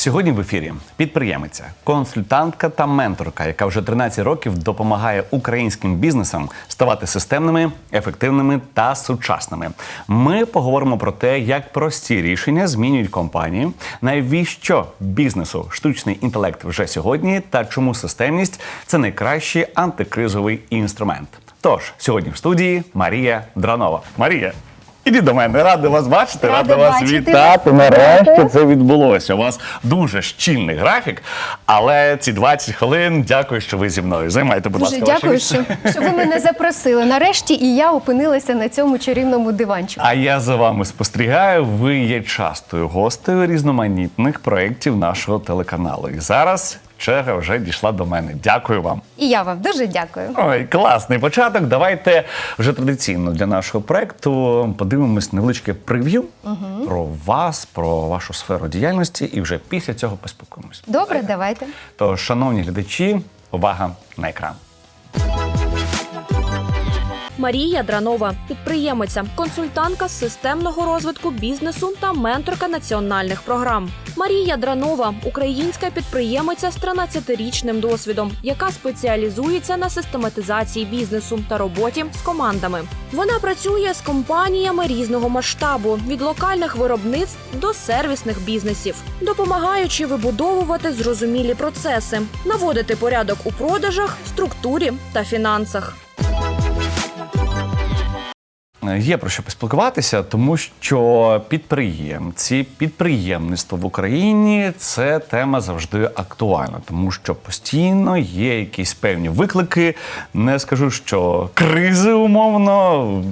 Сьогодні в ефірі підприємиця, консультантка та менторка, яка вже 13 років допомагає українським бізнесам ставати системними, ефективними та сучасними. Ми поговоримо про те, як прості рішення змінюють компанії, навіщо бізнесу штучний інтелект вже сьогодні, та чому системність це найкращий антикризовий інструмент. Тож сьогодні в студії Марія Дранова. Марія. Ідіть до мене, радий вас бачити, Рада радий вас бачити. вітати. Нарешті це відбулося. У вас дуже щільний графік, але ці 20 хвилин дякую, що ви зі мною. Займайте, будь Дуже ласка, дякую, що, що ви мене запросили. Нарешті і я опинилася на цьому чарівному диванчику. А я за вами спостерігаю. Ви є частою гостею різноманітних проєктів нашого телеканалу. І зараз черга вже дійшла до мене. Дякую вам. І я вам дуже дякую. Ой, класний початок. Давайте вже традиційно для нашого проекту подивимось невеличке прев'ю про вас, про вашу сферу діяльності, і вже після цього поспілкуємось. Добре, давайте. То, шановні глядачі, увага на екран. Марія Дранова, підприємиця, консультантка з системного розвитку бізнесу та менторка національних програм. Марія Дранова українська підприємиця з 13-річним досвідом, яка спеціалізується на систематизації бізнесу та роботі з командами. Вона працює з компаніями різного масштабу від локальних виробництв до сервісних бізнесів, допомагаючи вибудовувати зрозумілі процеси, наводити порядок у продажах, структурі та фінансах. Е, Є про що поспілкуватися, тому що підприємці, підприємництво в Україні це тема завжди актуальна, тому що постійно є якісь певні виклики. Не скажу, що кризи умовно.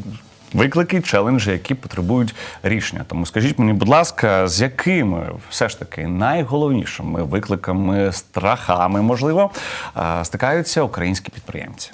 Виклики, челенджі, які потребують рішення. Тому скажіть мені, будь ласка, з якими все ж таки найголовнішими викликами, страхами, можливо, е, стикаються українські підприємці?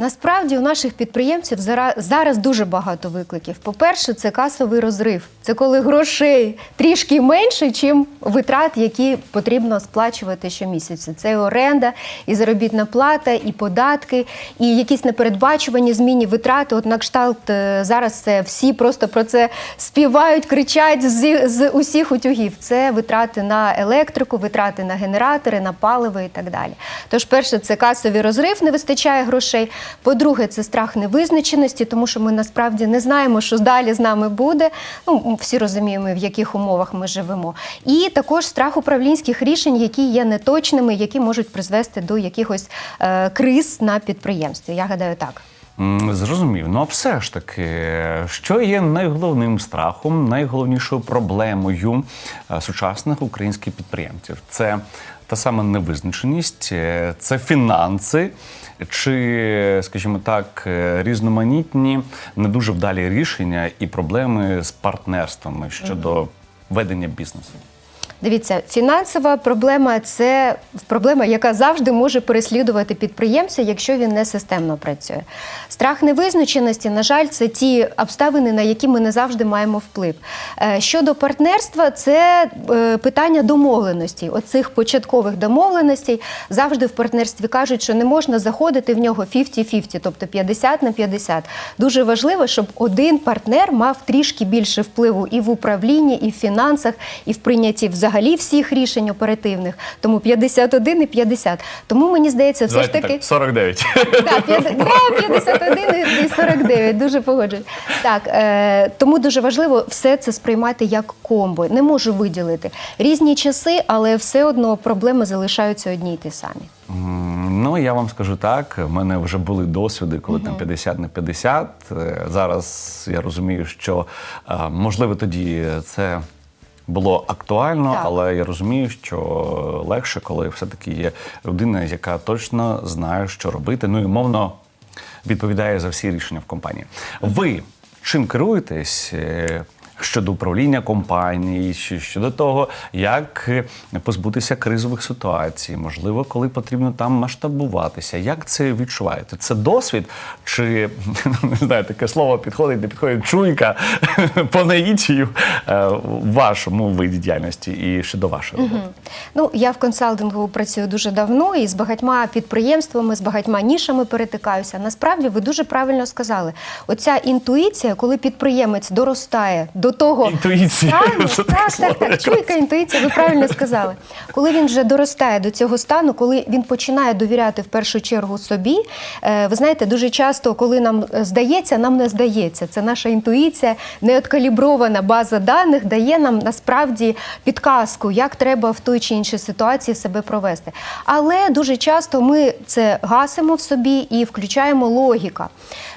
Насправді у наших підприємців зара- зараз дуже багато викликів. По-перше, це касовий розрив. Це коли грошей трішки менше, чим витрат, які потрібно сплачувати щомісяця. Це і оренда, і заробітна плата, і податки, і якісь непередбачувані змінні витрати. От на кшталт е, зараз це всі просто про це співають, кричать з, з усіх утюгів. Це витрати на електрику, витрати на генератори, на паливо і так далі. Тож, перше, це касовий розрив, не вистачає грошей. По-друге, це страх невизначеності, тому що ми насправді не знаємо, що далі з нами буде. Ну, всі розуміємо, в яких умовах ми живемо. І також страх управлінських рішень, які є неточними, які можуть призвести до якихось е, криз на підприємстві. Я гадаю, так. Зрозумів. Ну а все ж таки, що є найголовним страхом, найголовнішою проблемою е, сучасних українських підприємців? Це та сама невизначеність, е, це фінанси, чи, скажімо так, е, різноманітні, не дуже вдалі рішення і проблеми з партнерствами щодо ведення бізнесу. Дивіться, фінансова проблема це проблема, яка завжди може переслідувати підприємця, якщо він не системно працює. Страх невизначеності, на жаль, це ті обставини, на які ми не завжди маємо вплив. Е, Щодо партнерства, це е, питання домовленостей. Оцих початкових домовленостей завжди в партнерстві кажуть, що не можна заходити в нього 50-50, тобто 50 на 50. Дуже важливо, щоб один партнер мав трішки більше впливу і в управлінні, і в фінансах, і в прийнятті взагалі всіх рішень оперативних. Тому 51 і 50. Тому мені здається, все ж таки 49. так, п'яд- да, 51 і 49, дуже погоджуюсь. Так, е, тому дуже важливо все це сприймати як комбо. Не можу виділити різні часи, але все одно проблеми залишаються одні й ті самі. Ну, я вам скажу так, в мене вже були досвіди, коли там 50 на 50. Е, Зараз я розумію, що е, можливо тоді це було актуально, Так. але я розумію, що легше, коли все-таки є людина, яка точно знає, що робити. Ну і мовно відповідає за всі рішення в компанії. Ви чим керуєтесь? Щодо управління компанії, щодо того, як е, позбутися кризових ситуацій, можливо, коли потрібно там масштабуватися. Як це відчуваєте? Це досвід, чи не знаю, таке слово підходить, не підходить чуйка по наїтію е, вашому виді діяльності і щодо вашої роботи? Ну, я в консалтингу працюю дуже давно і з багатьма підприємствами, з багатьма нішами перетикаюся. Насправді, ви дуже правильно сказали. Оця інтуїція, коли підприємець доростає до до того Інтуїція. стану, так, так, так, чуйка, інтуїція, ви правильно сказали. Коли він вже доростає до цього стану, коли він починає довіряти в першу чергу собі, е, ви знаєте, дуже часто, коли нам здається, нам не здається. Це наша інтуїція, неоткалібрована база даних дає нам насправді підказку, як треба в той чи іншій ситуації себе провести. Але дуже часто ми це гасимо в собі і включаємо логіка.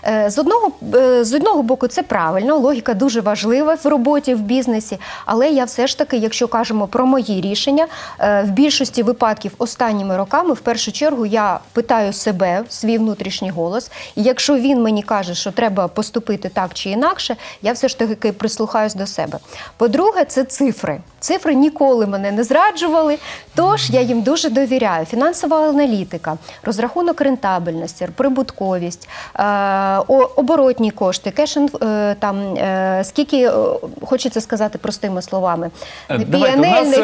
Е, З одного, е, з одного боку, це правильно, логіка дуже важлива в роботі, в бізнесі. Але я все ж таки, якщо кажемо про мої рішення, е, в більшості випадків останніми роками, в першу чергу, я питаю себе, свій внутрішній голос. І якщо він мені каже, що треба поступити так чи інакше, я все ж таки прислухаюсь до себе. По-друге, це цифри. Цифри ніколи мене не зраджували, тож я їм дуже довіряю. Фінансова аналітика, розрахунок рентабельності, прибутковість, е, оборотні кошти, кеш е, там скільки хочеться сказати простими словами. Не Е, е, ви фінанси,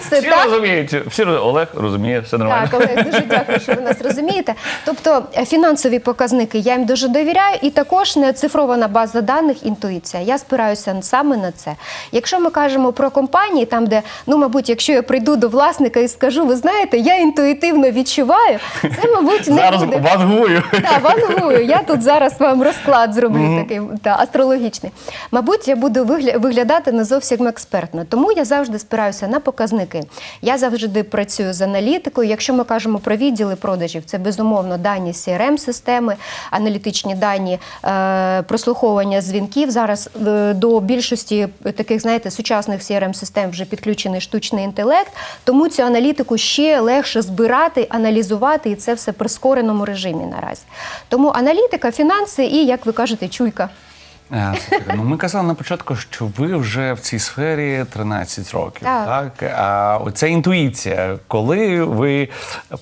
всі, всі так? розуміють. Всі Олег розуміє, все нормально. Так, Олег, дуже дякую, що ви нас розумієте. Тобто е, фінансові показники я їм дуже довіряю, і також не цифрована база даних, інтуїція. Я спираюся саме на це. Якщо ми кажемо про компанії, там де ну, мабуть, якщо я прийду до власника і скажу, ви знаєте, я інтуїтивно відчуваю, це мабуть не Зараз буде. вангую. Так, вангую. Я тут зараз вам розклад зроблю такий та, астрологічний. Мабуть, я буду виглядати не зовсім експертно. Тому я завжди спираюся на показники. Я завжди працюю з аналітикою. Якщо ми кажемо про відділи продажів, це безумовно дані crm системи аналітичні дані, е, прослуховування дзвінків. Зараз е, до більшості таких, знаєте, сучасних crm систем вже підключений штучний інтелект. Тому цю аналітику ще легше збирати, аналізувати, і це все в прискореному режимі наразі. Тому аналітика, фінанси і, як ви кажете, чуйка. Слухайте, Ну, ми казали на початку, що ви вже в цій сфері 13 років. Так. Так. А оця інтуїція, коли ви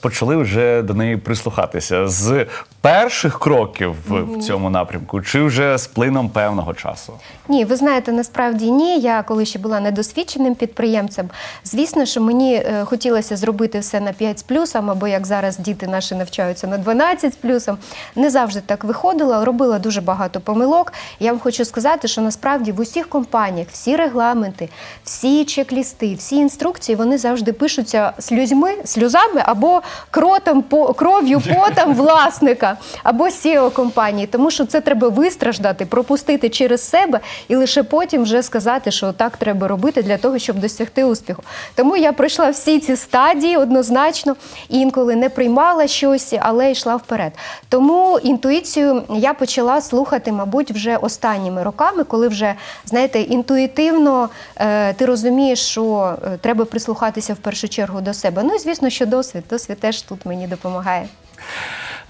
почали вже до неї прислухатися з перших кроків в в цьому напрямку, чи вже з плином певного часу? Ні, ви знаєте, насправді ні. Я коли ще була недосвідченим підприємцем, звісно, що мені е, хотілося зробити все на 5 з плюсом, або як зараз діти наші навчаються на 12 з плюсом. Не завжди так виходило, робила дуже багато помилок. Я вам хочу сказати, що насправді в усіх компаніях всі регламенти, всі чек-лісти, всі інструкції вони завжди пишуться сльозьми, сльозами або кротом, по, кров'ю, потом власника або SEO компанії, тому що це треба вистраждати, пропустити через себе і лише потім вже сказати, що так треба робити для того, щоб досягти успіху. Тому я пройшла всі ці стадії однозначно, інколи не приймала щось, але йшла вперед. Тому інтуїцію я почала слухати, мабуть, вже останніми роками, коли вже знаєте, інтуїтивно е, ти розумієш, що е, треба прислухатися в першу чергу до себе. Ну і звісно, що досвід. Досвід теж тут мені допомагає.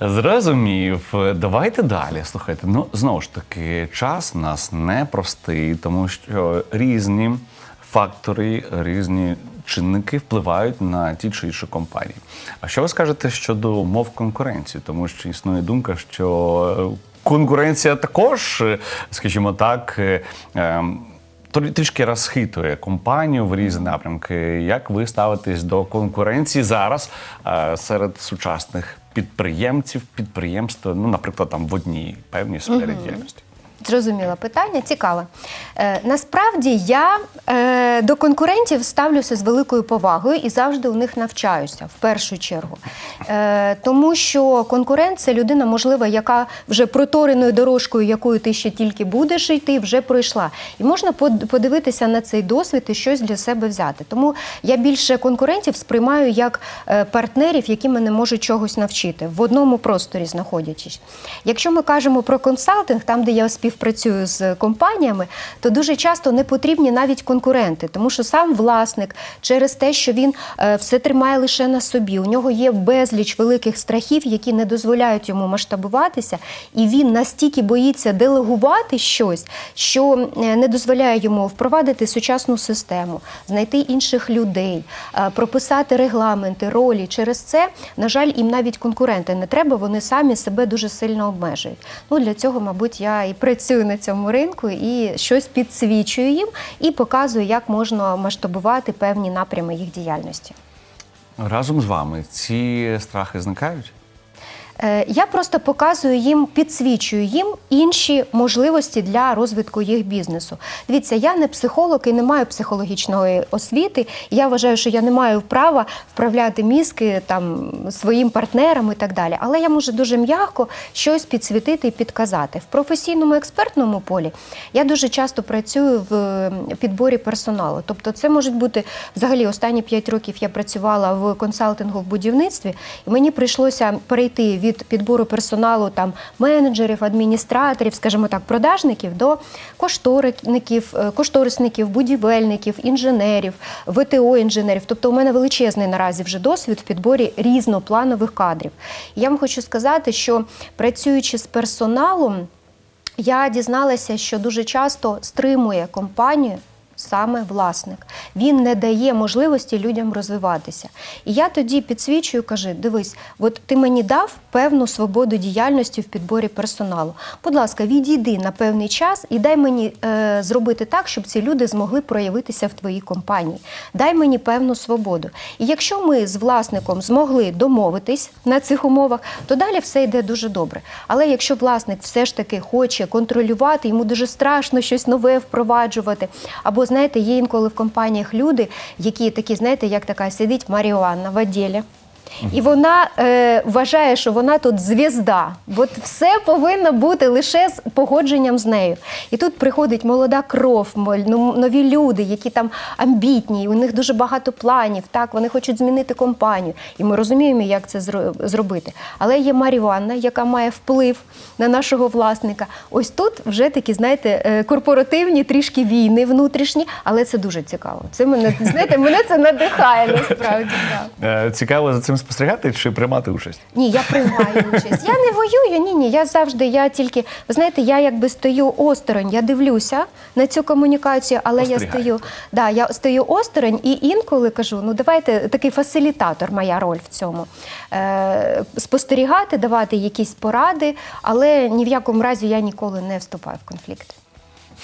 Зрозумів. Давайте далі. Слухайте, ну знову ж таки, час у нас непростий, тому що різні фактори, різні чинники впливають на ті чи інші компанії. А що ви скажете щодо умов конкуренції? Тому що існує думка, що е, конкуренція також, е, скажімо так, е, ем, трішки розхитує компанію в різні напрямки. Як ви ставитесь до конкуренції зараз серед сучасних підприємців, підприємства, ну, наприклад, там в одній певній сфері діяльності? Зрозуміла питання, цікаве. Е, насправді я е, до конкурентів ставлюся з великою повагою і завжди у них навчаюся в першу чергу. Е, тому що конкурент це людина, можливо, яка вже протореною дорожкою, якою ти ще тільки будеш йти, вже пройшла. І можна подивитися на цей досвід і щось для себе взяти. Тому я більше конкурентів сприймаю як е, партнерів, які мене можуть чогось навчити в одному просторі знаходячись. Якщо ми кажемо про консалтинг, там, де я співпрацюю з компаніями, то дуже часто не потрібні навіть конкуренти, тому що сам власник через те, що він е, все тримає лише на собі, у нього є безліч великих страхів, які не дозволяють йому масштабуватися, і він настільки боїться делегувати щось, що е, не дозволяє йому впровадити сучасну систему, знайти інших людей, е, прописати регламенти, ролі. Через це, на жаль, їм навіть конкуренти не треба, вони самі себе дуже сильно обмежують. Ну для цього, мабуть, я і працюю на цьому ринку і щось підсвічую їм і показую, як можна масштабувати певні напрями їх діяльності. Разом з вами ці страхи зникають? Е, Я просто показую їм, підсвічую їм інші можливості для розвитку їх бізнесу. Дивіться, я не психолог і не маю психологічної освіти. Я вважаю, що я не маю права вправляти мізки там своїм партнерам і так далі. Але я можу дуже м'яко щось підсвітити і підказати. В професійному експертному полі я дуже часто працюю в підборі персоналу. Тобто, це можуть бути взагалі останні 5 років я працювала в консалтингу в будівництві, і мені прийшлося перейти від підбору персоналу там менеджерів, адміністраторів, скажімо так, продажників до кошторисників, е, кошторисників, будівельників, інженерів, ВТО інженерів. Тобто, у мене величезний наразі вже досвід в підборі різнопланових кадрів. Я вам хочу сказати, що працюючи з персоналом. Я дізналася, що дуже часто стримує компанію саме власник. Він не дає можливості людям розвиватися. І я тоді підсвічую, кажу: дивись, от ти мені дав певну свободу діяльності в підборі персоналу. Будь ласка, відійди на певний час і дай мені е, зробити так, щоб ці люди змогли проявитися в твоїй компанії. Дай мені певну свободу. І якщо ми з власником змогли домовитись на цих умовах, то далі все йде дуже добре. Але якщо власник все ж таки хоче контролювати, йому дуже страшно щось нове впроваджувати. Або знаєте, є інколи в компаніях люди, які такі, знаєте, як така сидить Маріанна в відділі. І вона е, вважає, що вона тут звізда. От все повинно бути лише з погодженням з нею. І тут приходить молода кров, ну, нові люди, які там амбітні, у них дуже багато планів. Так, вони хочуть змінити компанію. І ми розуміємо, як це зробити. Але є Маріванна, яка має вплив на нашого власника. Ось тут вже такі, знаєте, е, корпоративні трішки війни внутрішні, але це дуже цікаво. Це мене знаєте, мене це надихає насправді. Е, Цікаво за цим спостерігати чи приймати участь? Ні, я приймаю участь. Я не воюю, ні, ні. Я завжди, я тільки, ви знаєте, я якби стою осторонь, я дивлюся на цю комунікацію, але я стою, да, я стою осторонь і інколи кажу: ну давайте такий фасилітатор, моя роль в цьому. Е, спостерігати, давати якісь поради, але ні в якому разі я ніколи не вступаю в конфлікт.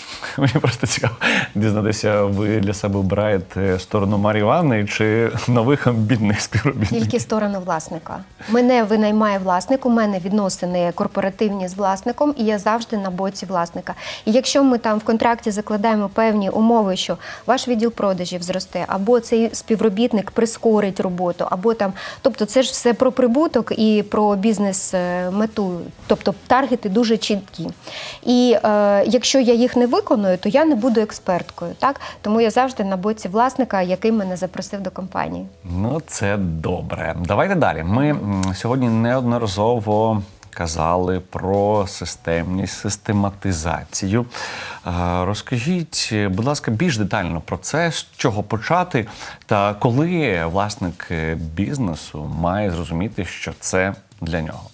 Мені просто цікаво дізнатися, ви для себе обираєте сторону Марії Івановни чи нових амбітних співробітників? Тільки сторону власника. Мене винаймає власник, у мене відносини корпоративні з власником, і я завжди на боці власника. І якщо ми там в контракті закладаємо певні умови, що ваш відділ продажів зросте, або цей співробітник прискорить роботу, або там, тобто це ж все про прибуток і про бізнес-мету, тобто таргети дуже чіткі. І е, якщо я їх не виконую, то я не буду експерткою. Так? Тому я завжди на боці власника, який мене запросив до компанії. Ну, це добре. Давайте далі. Ми сьогодні неодноразово казали про системність, систематизацію. Е, Розкажіть, будь ласка, більш детально про це, з чого почати, та коли власник е, бізнесу має зрозуміти, що це для нього.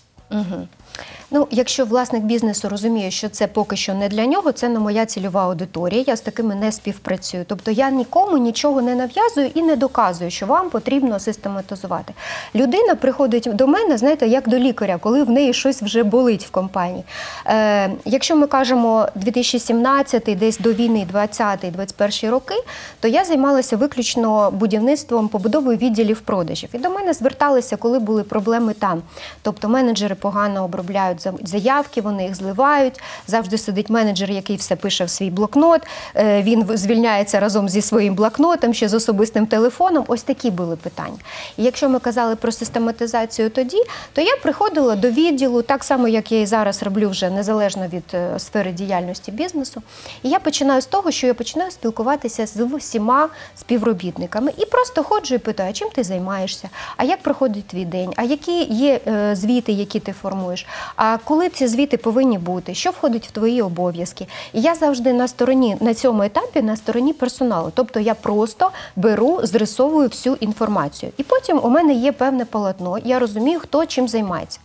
Ну, якщо власник бізнесу розуміє, що це поки що не для нього, це не моя цільова аудиторія. Я з такими не співпрацюю. Тобто я нікому нічого не нав'язую і не доказую, що вам потрібно систематизувати. Людина приходить до мене, знаєте, як до лікаря, коли в неї щось вже болить в компанії. Е, якщо ми кажемо 2017, десь до війни, 20-21 роки, то я займалася виключно будівництвом, побудовою відділів продажів. І до мене зверталися, коли були проблеми там. Тобто менеджери погано обробляють за- заявки, вони їх зливають. Завжди сидить менеджер, який все пише в свій блокнот. Е, Він звільняється разом зі своїм блокнотом, ще з особистим телефоном. Ось такі були питання. І якщо ми казали про систематизацію тоді, то я приходила до відділу, так само, як я і зараз роблю вже незалежно від е, сфери діяльності бізнесу. І я починаю з того, що я починаю спілкуватися з всіма співробітниками і просто ходжу і питаю, чим ти займаєшся, а як проходить твій день, а які є е, звіти, які ти формуєш, а коли ці звіти повинні бути, що входить в твої обов'язки. І я завжди на стороні на цьому етапі на стороні персоналу. Тобто я просто беру, зрисовую всю інформацію. І потім у мене є певне полотно, я розумію, хто чим займається.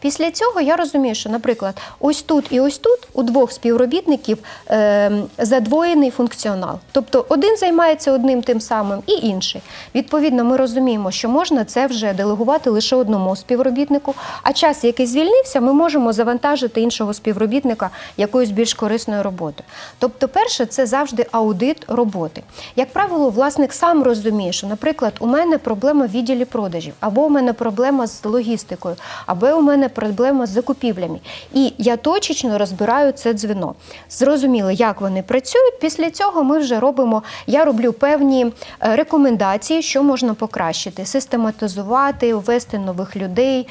Після цього я розумію, що, наприклад, ось тут і ось тут у двох співробітників е, задвоєний функціонал. Тобто один займається одним тим самим і інший. Відповідно, ми розуміємо, що можна це вже делегувати лише одному співробітнику, а час, який звільнився, ми можемо. Можемо завантажити іншого співробітника якоюсь більш корисною роботою. Тобто, перше, це завжди аудит роботи. Як правило, власник сам розуміє, що, наприклад, у мене проблема в відділі продажів, або у мене проблема з логістикою, або у мене проблема з закупівлями. І я точечно розбираю це дзвіно. Зрозуміло, як вони працюють. Після цього ми вже робимо. Я роблю певні е, рекомендації, що можна покращити, систематизувати, ввести нових людей.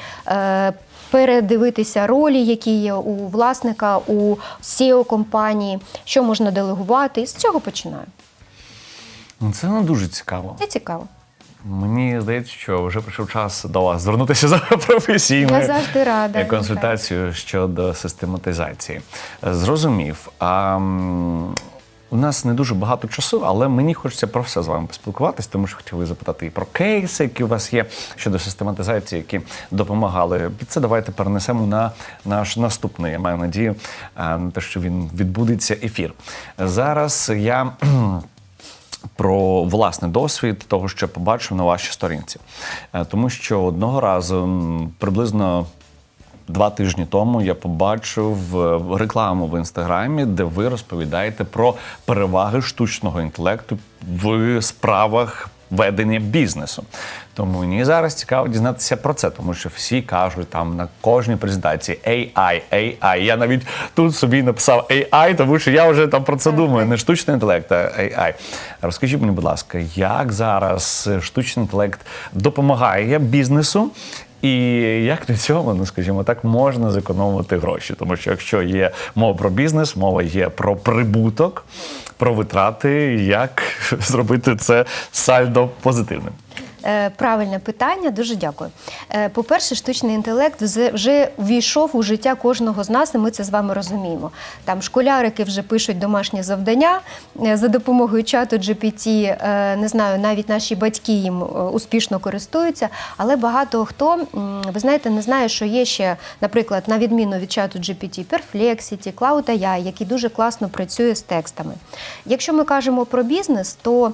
Передивитися ролі, які є у власника, у SEO компанії, що можна делегувати. З цього починаю. Ну, Це не дуже цікаво. Це цікаво. Мені здається, що вже прийшов час до вас звернутися за професійною Я завжди рада. консультацією щодо систематизації. Зрозумів. А, у нас не дуже багато часу, але мені хочеться про все з вами поспілкуватись, тому що хотіли запитати і про кейси, які у вас є щодо систематизації, які допомагали. Це давайте перенесемо на наш наступний. Я маю надію на те, що він відбудеться ефір. Зараз я. про власний досвід того, що побачив на вашій сторінці. Е, Тому що одного разу, приблизно два тижні тому, я побачив е, рекламу в інстаграмі, де ви розповідаєте про переваги штучного інтелекту в справах. Ведення бізнесу. Тому мені зараз цікаво дізнатися про це, тому що всі кажуть там на кожній презентації AI, AI. Я навіть тут собі написав AI, тому що я вже там про це думаю. Не штучний інтелект, а AI. Розкажіть мені, будь ласка, як зараз штучний інтелект допомагає бізнесу? І як на цьому, ну скажімо так, можна зекономити гроші, тому що якщо є мова про бізнес, мова є про прибуток, про витрати, як зробити це сальдо позитивним. Е, Правильне питання, дуже дякую. Е, По-перше, штучний інтелект вже ввійшов у життя кожного з нас, і ми це з вами розуміємо. Там школярики вже пишуть домашні завдання е, за допомогою чату GPT, не знаю, навіть наші батьки їм успішно користуються, але багато хто, ви знаєте, не знає, що є ще, наприклад, на відміну від чату GPT, Perplexity, Cloud AI, який дуже класно працює з текстами. Якщо ми кажемо про бізнес, то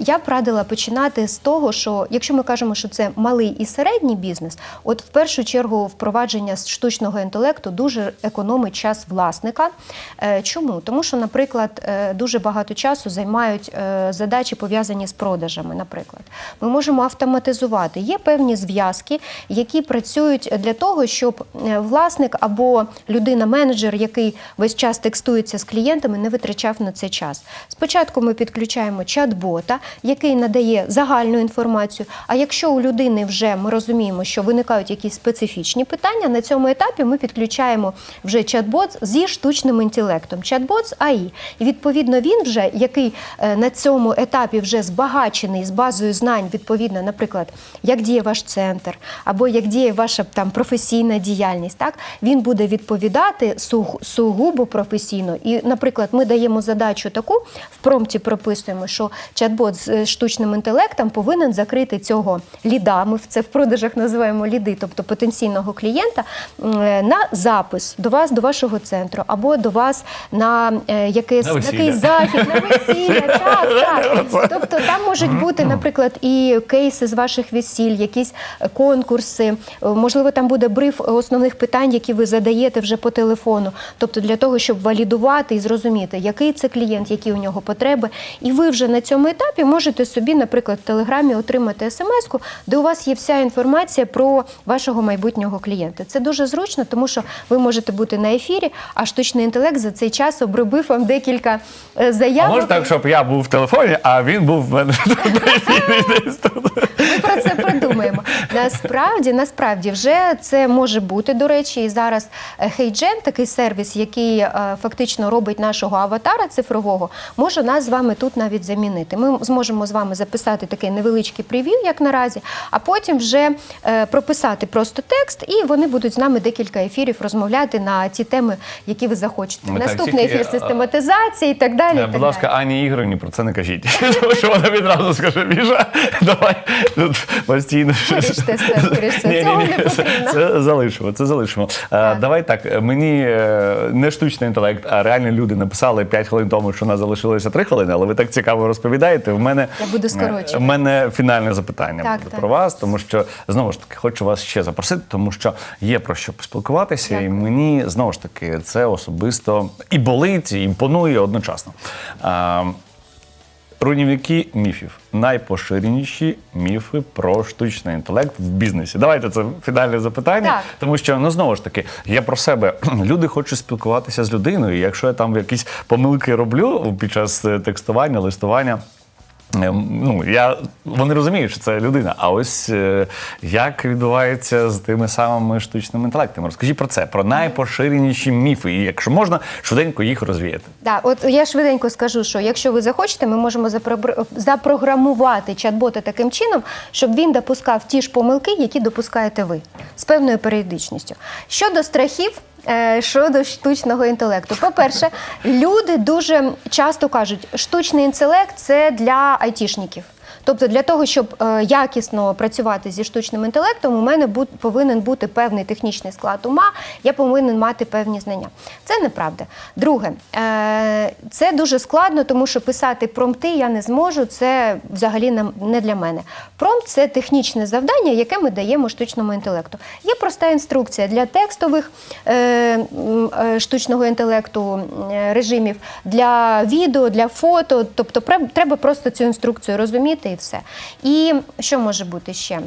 я б радила починати з того, що якщо ми кажемо, що це малий і середній бізнес, от в першу чергу впровадження штучного інтелекту дуже економить час власника. Е, Чому? Тому що, наприклад, е, дуже багато часу займають е, задачі пов'язані з продажами. Наприклад, ми можемо автоматизувати. Є певні зв'язки, які працюють для того, щоб власник або людина-менеджер, який весь час текстується з клієнтами, не витрачав на це час. Спочатку ми підключаємо чат-бота, який надає загальну інформацію. А якщо у людини вже ми розуміємо, що виникають якісь специфічні питання, на цьому етапі ми підключаємо вже чат-бот зі штучним інтелектом. Чат-бот з АІ. І відповідно він вже, який е, на цьому етапі вже збагачений з базою знань, відповідно, наприклад, як діє ваш центр, або як діє ваша там професійна діяльність, так він буде відповідати сугубо професійно. І, наприклад, ми даємо задачу таку в промпті прописуємо, що чат-бот з е, штучним інтелектом повинен закрити цього ліда. Ми це в продажах називаємо ліди, тобто потенційного клієнта, е, на запис до вас, до вашого центру, або до вас на е, якийсь, На якийсь захід, на весілля. Так, так. Тобто там можуть бути, наприклад, і кейси з ваших весіль, якісь конкурси. Е, Можливо, там буде бриф основних питань, які ви задаєте вже по телефону. Тобто для того, щоб валідувати і зрозуміти, який це клієнт, які у нього потреби. І ви вже на цьому етапі можете собі, наприклад, в телеграмі отримати смс-ку, де у вас є вся інформація про вашого майбутнього клієнта. Це дуже зручно, тому що ви можете бути на ефірі, а штучний інтелект за цей час обробив вам декілька е, А може так, щоб я був в телефоні, а він був в мене на ефірі. Ми про це продумаємо. Насправді, насправді, вже це може бути. До речі, і зараз е, HeyGen, такий сервіс, який е, фактично робить нашого аватара цифрового, може нас з вами тут навіть замінити. Ми зможемо з вами записати такий невеличкий прев'ю, як наразі, а потім вже е, прописати просто текст, і вони будуть з нами декілька ефірів розмовляти на ті теми, які ви захочете. Ми так Наступний тільки, ефір е, систематизації і так далі. і Е, так Будь ласка. Ані Ігорівні про це не кажіть. Що вона відразу скаже, Міша, давай тут постійно. Виріште виріште. Ні, ні, Цього не це- потрібно. Це залишимо, це залишимо. Давай так, мені не штучний інтелект, а реальні люди написали 5 хвилин тому, що у нас залишилося 3 хвилини, але ви так цікаво розповідаєте. В мене Я буду скорочувати. в мене фінальне фінальне запитання Так, буде так. про вас, тому що знову ж таки хочу вас ще запросити, тому що є про що поспілкуватися, і мені знову ж таки це особисто і болить, і імпонує одночасно. А, Руйнівники міфів найпоширеніші міфи про штучний інтелект в бізнесі. Давайте це фінальне запитання, Так. тому що ну знову ж таки я про себе люди хочуть спілкуватися з людиною. і Якщо я там якісь помилки роблю під час е, текстування, листування. Ем, Ну, я, вони розуміють, що це людина. А ось е, як відбувається з тими самими штучними інтелектами? Розкажіть про це, про найпоширеніші міфи, і якщо можна, швиденько їх розвіяти. Да, от я швиденько скажу, що якщо ви захочете, ми можемо запро- запрограмувати чат-бота таким чином, щоб він допускав ті ж помилки, які допускаєте ви з певною періодичністю. Щодо страхів. Е, Щодо штучного інтелекту, по-перше, люди дуже часто кажуть, штучний інтелект це для айтішників. Тобто для того, щоб е, якісно працювати зі штучним інтелектом, у мене повинен бути певний технічний склад ума, я повинен мати певні знання. Це неправда. Друге, е, це дуже складно, тому що писати промпти я не зможу. Це взагалі не- для мене. Промпт це технічне завдання, яке ми даємо штучному інтелекту. Є проста інструкція для текстових е, штучного інтелекту режимів, для відео, для фото. Тобто треба просто цю інструкцію розуміти все. І що може бути ще?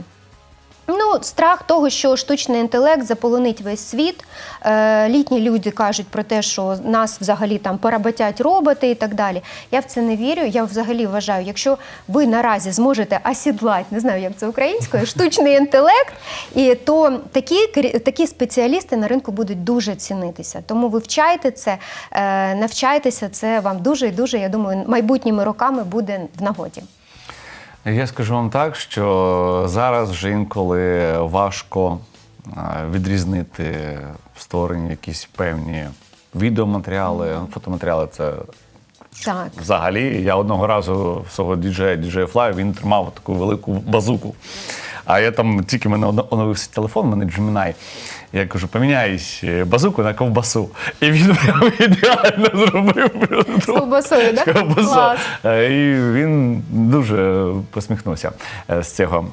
Ну, страх того, що штучний інтелект заполонить весь світ. Е, літні люди кажуть про те, що нас взагалі там поработять роботи і так далі. Я в це не вірю. Я взагалі вважаю, якщо ви наразі зможете осідлати, не знаю, як це українською, штучний інтелект, і то такі, такі спеціалісти на ринку будуть дуже цінитися. Тому вивчайте це, е, навчайтеся, це вам дуже і дуже, я думаю, майбутніми роками буде в нагоді. Я скажу вам так, що зараз вже інколи важко е, відрізнити створені якісь певні відеоматеріали, фотоматеріали це Так. взагалі. Я одного разу свого діджея, діджея Флай, він тримав таку велику базуку. А я там тільки в мене оновився телефон, мене Gemini. Я кажу, поміняй е, базуку на ковбасу. І він ідеально зробив. З ковбасою, так? Ковбасу. Е, І він дуже посміхнувся е, з цього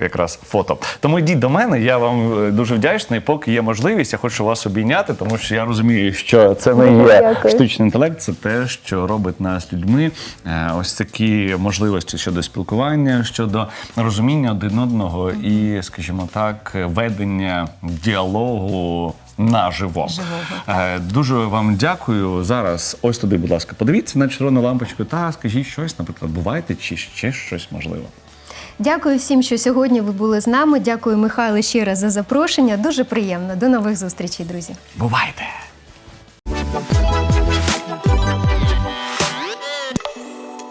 якраз фото. Тому йдіть до мене, я вам дуже вдячний. Поки є можливість, я хочу вас обійняти, тому що я розумію, що це не є штучний інтелект, це те, що робить нас людьми. Ось такі можливості щодо спілкування, щодо розуміння один одного і, скажімо так, ведення діалогу. Наживо. Е, Дуже вам дякую. Зараз ось туди, будь ласка, подивіться на червону лампочку та скажіть щось, наприклад, бувайте чи ще щось можливо. Дякую всім, що сьогодні ви були з нами. Дякую, Михайло, ще раз за запрошення. Дуже приємно. До нових зустрічей, друзі. Бувайте!